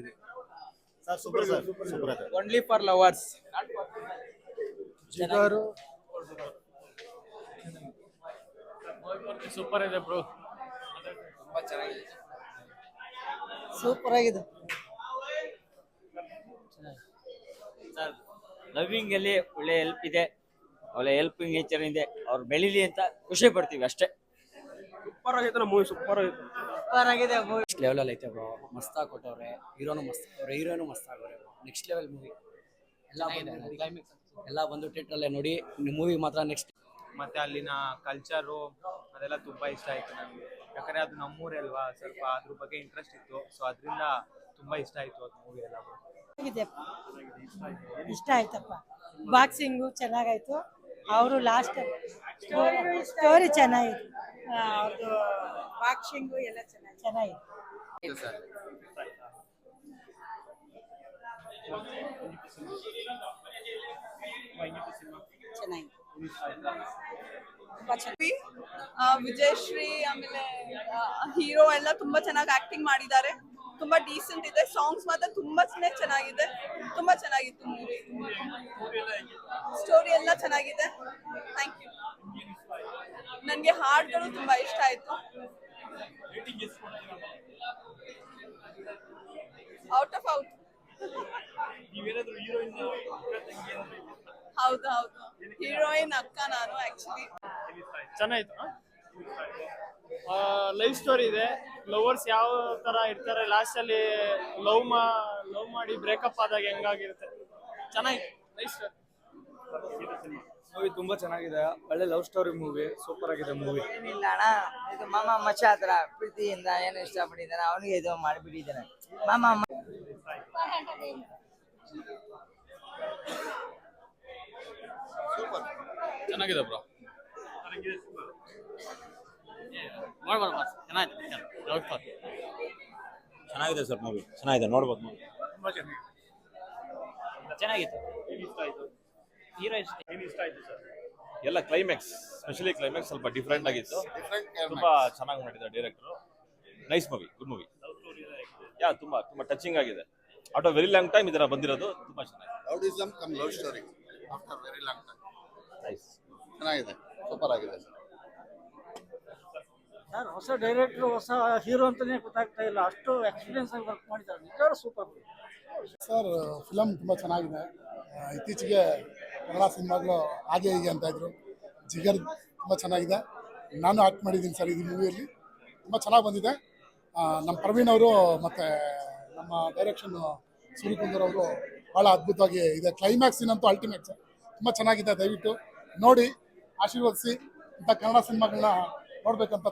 ಇದೆ. Only for lovers ಜಿಗರು. Super ಇದೆ ಬ್ರೋ. ತುಂಬಾ ಚೆನ್ನಾಗಿದೆ. ಸೂಪರ್ ಆಗಿದೆ. ಸರ್ ಲವಿಂಗ್ ಅಲ್ಲಿ ಒಳ್ಳೆ ಹೆಲ್ಪ್ ಇದೆ ಒಳ್ಳೆ ಹೆಲ್ಪಿಂಗ್ ನೇಚರ್ ಇದೆ. ಅವ್ರು ಬೆಳಿಲಿ ಅಂತ ಖುಷಿ ಪಡ್ತೀವಿ ಅಷ್ಟೇ. ಸೂಪರ್ ಆಗಿತ್ತು ನಮ್ಮ ಮೂವಿ ಸೂಪರ್ ಆಗೈತೆ ಸೂಪರ್ ಆಗಿದೆ ನೆಕ್ಸ್ಟ್ ಲೆವೆಲ್ ಅಲ್ಲಿ ಐತೆ ಬ್ರೋ ಆಗಿ ಕೊಟ್ಟವ್ರೆ ಹೀರೋನು ಮಸ್ತ್ ಅವ್ರೆ ಹೀರೋನು ಮಸ್ತ್ ಆಗವ್ರೆ ನೆಕ್ಸ್ಟ್ ಲೆವೆಲ್ ಮೂವಿ ಎಲ್ಲ ಬಂದು ಎಲ್ಲ ಬಂದು ಥಿಯೇಟರ್ ಅಲ್ಲೇ ನೋಡಿ ಮೂವಿ ಮಾತ್ರ ನೆಕ್ಸ್ಟ್ ಮತ್ತೆ ಅಲ್ಲಿನ ಕಲ್ಚರು ಅದೆಲ್ಲ ತುಂಬಾ ಇಷ್ಟ ಆಯ್ತು ನನಗೆ. ಯಾಕಂದ್ರೆ ಅದು ನಮ್ಮೂರೇ ಅಲ್ವಾ ಸ್ವಲ್ಪ ಅದ್ರ ಬಗ್ಗೆ ಇಂಟ್ರೆಸ್ಟ್ ಇತ್ತು. ಸೊ ಅದರಿಂದ ತುಂಬಾ ಇಷ್ಟ ಆಯ್ತು ಅದು ಮೂವಿ ಎಲ್ಲ ಆಗಿದೆ ಇಷ್ಟ ಆಯ್ತಪ್ಪ. ಬಾಕ್ಸಿಂಗು ಚೆನ್ನಾಗಾಯ್ತು. ಅವರು ಲಾಸ್ಟ್ ಸ್ಟೋರಿ ಚೆನ್ನಾಗಿತ್ತು ಅವ್ರದ್ದು ಬಾಕ್ಸಿಂಗು ಎಲ್ಲ ಚೆನ್ನಾಗಿ ಚೆನ್ನಾಗಿದೆ. ವಿಜಯಶ್ರೀ ಆಮೇಲೆ ಹೀರೋ ಎಲ್ಲ ತುಂಬಾ ಚೆನ್ನಾಗಿ ಆಕ್ಟಿಂಗ್ ಮಾಡಿದ್ದಾರೆ. ತುಂಬಾ ಡೀಸೆಂಟ್ ಇದೆ. ಸಾಂಗ್ಸ್ ಮಾತ್ರ ತುಂಬಾ ಚೆನ್ನಾಗಿದೆ. ತುಂಬಾ ಚೆನ್ನಾಗಿತ್ತು ಮೂವಿ ಸ್ಟೋರಿ ಎಲ್ಲ ಚೆನ್ನಾಗಿದೆ. ಥ್ಯಾಂಕ್ ಯು ನನಗೆ ಹಾಡುಗಳು ತುಂಬಾ ಇಷ್ಟ ಆಯ್ತು. ಔಟ್ ಆಫ್ ಔಟ್ ಹೌದು ಹೌದು. ಹೀರೋಯಿನ್ ಅಕ್ಕ ನಾನು ಆಕ್ಚುಲಿ ಚೆನ್ನಾಯ್ತು ಲೈಫ್ ಸ್ಟೋರಿ ಇದೆ. ಲವರ್ಸ್ ಯಾವ ತರ ಇರ್ತಾರೆ? ಲಾಸ್ಟ್ ಅಲ್ಲಿ ಲವ್ ಮಾ ಲವ್ ಮಾಡಿ ಬ್ರೇಕಪ್ ಆದಾಗ ಹೆಂಗಾಗಿರುತ್ತೆ? ಚೆನ್ನಾಗಿತ್ತು ಲೈಫ್ ಸ್ಟೋರಿ ಮೂವಿ ತುಂಬಾ ಚೆನ್ನಾಗಿದೆ. ಒಳ್ಳೆ ಲವ್ ಸ್ಟೋರಿ ಮೂವಿ ಸೂಪರ್ ಆಗಿದೆ ಮೂವಿ ಏನಿಲ್ಲ ಅಣ್ಣ ಇದು ಮಾಮ ಮಚ್ಚ ಹತ್ರ ಪ್ರೀತಿಯಿಂದ ಏನು ಇಷ್ಟಪಟ್ಟಿದ್ದಾನೆ ಅವನಿಗೆ ಇದು ಮಾಡಿಬಿಟ್ಟಿದ್ದಾನೆ. ಮಾಮ ಮ- ಚೆನ್ನಾಗಿದೆ ಬ್ರೋ ನೋಡ್ಬೋದು ಚೆನ್ನಾಗಿದೆ ಸರ್ ಮೂವಿ ಚೆನ್ನಾಗಿದೆ ನೋಡ್ಬೋದು. ಮೂವಿ ಚೆನ್ನಾಗಿತ್ತು. ಹೀರೋ ಇಷ್ಟ ಎಲ್ಲ ಕ್ಲೈಮ್ಯಾಕ್ಸ್ ಸ್ಪೆಷಲಿ ಕ್ಲೈಮ್ಯಾಕ್ಸ್ ಸ್ವಲ್ಪ ಡಿಫ್ರೆಂಟ್ ಆಗಿತ್ತು. ತುಂಬಾ ಚೆನ್ನಾಗಿ ಮಾಡಿದ್ದಾರೆ director nice movie good movie ya ತುಂಬಾ ತುಂಬಾ ಟಚಿಂಗ್ ಆಗಿದೆ. Out of very long time ಇದರ ಬಂದಿರೋದು ತುಂಬಾ ಚೆನ್ನಾಗಿದೆ. Rowdyism come love story after very long time nice ಚೆನ್ನಾಗಿದೆ ಸೂಪರ್ ಆಗಿದೆ ಸರ್. ಸರ್ ಹೊಸ ಡೈರೆಕ್ಟ್ರು ಹೊಸ ಹೀರೋ ಅಂತಾನೆ ಗೊತ್ತಾಗ್ತಾ ಇಲ್ಲ. ಅಷ್ಟು ಎಕ್ಸ್ಪೀರಿಯನ್ಸ್ ಆಗಿ ವರ್ಕ್ ಮಾಡಿದ್ದಾರೆ. ನಿಜವಾಗ್ಲೂ ಸೂಪರ್ ಸರ್ ಫಿಲಮ್ ತುಂಬ ಚೆನ್ನಾಗಿದೆ. ಇತ್ತೀಚೆಗೆ ಕನ್ನಡ ಸಿನಿಮಾಗಳು ಹಾಗೆ ಹೀಗೆ ಅಂತ ಇದ್ರು. ಜಿಗರ್ ತುಂಬ ಚೆನ್ನಾಗಿದೆ. ನಾನು ಆಕ್ಟ್ ಮಾಡಿದ್ದೀನಿ ಸರ್ ಈ ಮೂವಿಯಲ್ಲಿ ತುಂಬ ಚೆನ್ನಾಗಿ ಬಂದಿದೆ. ನಮ್ಮ ಪ್ರವೀಣ್ ಅವರು ಮತ್ತು ನಮ್ಮ ಡೈರೆಕ್ಷನ್ ಸೂರ್ಯಕುಂದರ್ ಅವರು ಭಾಳ ಅದ್ಭುತವಾಗಿ ಇದೆ. ಕ್ಲೈಮ್ಯಾಕ್ಸಿನಂತೂ ಅಲ್ಟಿಮೇಟ್ ಸರ್. ತುಂಬ ಚೆನ್ನಾಗಿದೆ ದಯವಿಟ್ಟು ನೋಡಿ, ಆಶೀರ್ವದಿಸಿ ಇಂಥ ಕನ್ನಡ ಸಿನಿಮಾಗಳನ್ನ ನೋಡ್ಬೇಕಂತ